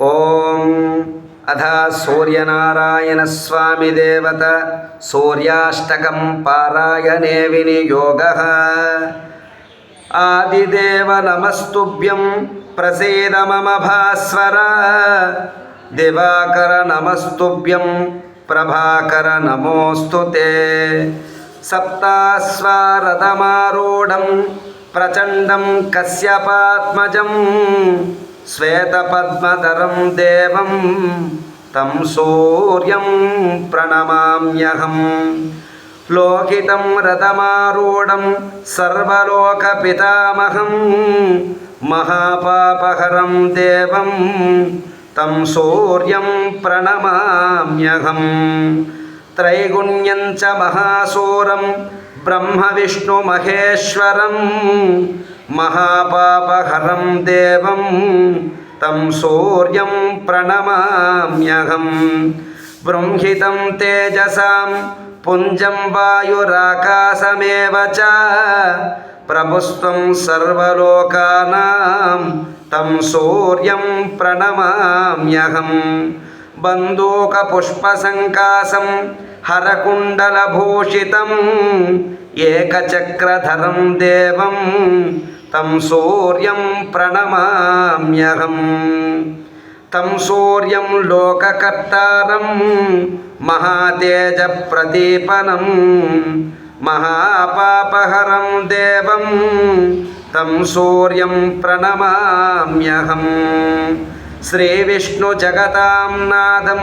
ఓం అథ సూర్యనారాయణస్వామిదేవత సూర్యాష్టకం పారాయణే వినియోగ. ఆదిదేవ నమస్తుభ్యం ప్రసేద మమ భాస్వర. దివాకర నమస్తుభ్యం ప్రభాకర నమోస్తు తే. ప్రచండం కశ్యపాత్మజం. శ్వేతపద్మధరం దేవం తం సూర్యం ప్రణమామ్యహం లోకితం రథమారూఢం సర్వలోక పితామహం మహాపాపహరం దేవం తం సూర్యం ప్రణమామ్యహం త్రైగుణ్యం చ మహాసూరం బ్రహ్మ విష్ణు మహేశ్వరం మహాపాపహరం దేవం తం సూర్యం ప్రణమామ్యహం. బృంహితం తేజసాం పుంజం వాయురాకాశమేవ చ. ప్రభుస్వం సర్వలోకానాం తం సూర్యం ప్రణమామ్యహం. బందూకపుష్పసంకాసం హరకుండలభూషితం ఏకచక్రధరం దేవం తం సూర్యం ప్రణమామ్యహం తం సూర్యం లోకకర్తారం మహాతేజప్రదీపనం మహాపాపహరం దేవం తం సూర్యం ప్రణమామ్యహం శ్రీవిష్ణుజగతాం నాదం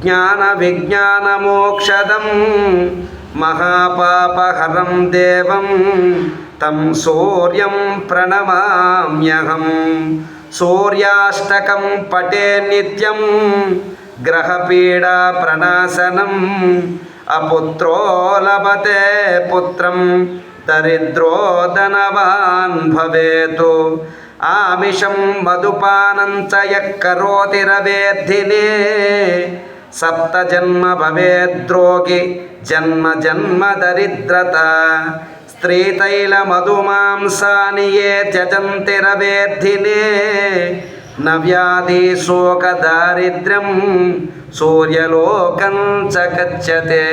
జ్ఞానవిజ్ఞానమోక్షదం మహాపాపహరం దేవం తం సూర్యం ప్రణమామ్యహం సూర్యాష్టకం పటే నిత్యం గ్రహపీడా ప్రణాశనం అపుత్రో లభతే పుత్రం దరిద్రో ధనవాన్ భవేతు ఆమిషం మధుపానం చ యక్కరోతి రవేద్ధినే సప్తజన్మ భవేద్రోగి జన్మ జన్మ దరిద్రత స్త్రీతైల మధుమాంసాని ఏ త్యజంతి రవేద్ధినే న వ్యాధి శోక దారిద్ర్యం సూర్యలోకం చ గచ్చతే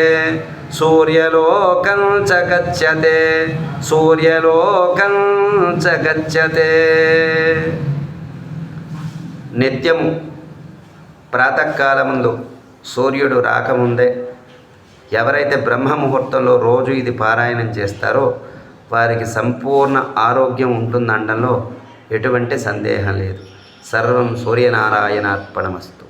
సూర్యలోకం చ గచ్చతే సూర్యలోకం చ గచ్చతే నిత్యము ప్రాతకాలముందు సూర్యుడు రాకముందే ఎవరైతే బ్రహ్మ ముహూర్తంలో రోజు ఇది పారాయణం చేస్తారో వారికి సంపూర్ణ ఆరోగ్యం ఉంటుందనడంలో ఎటువంటి సందేహం లేదు. సర్వం సూర్యనారాయణార్పణమస్తు.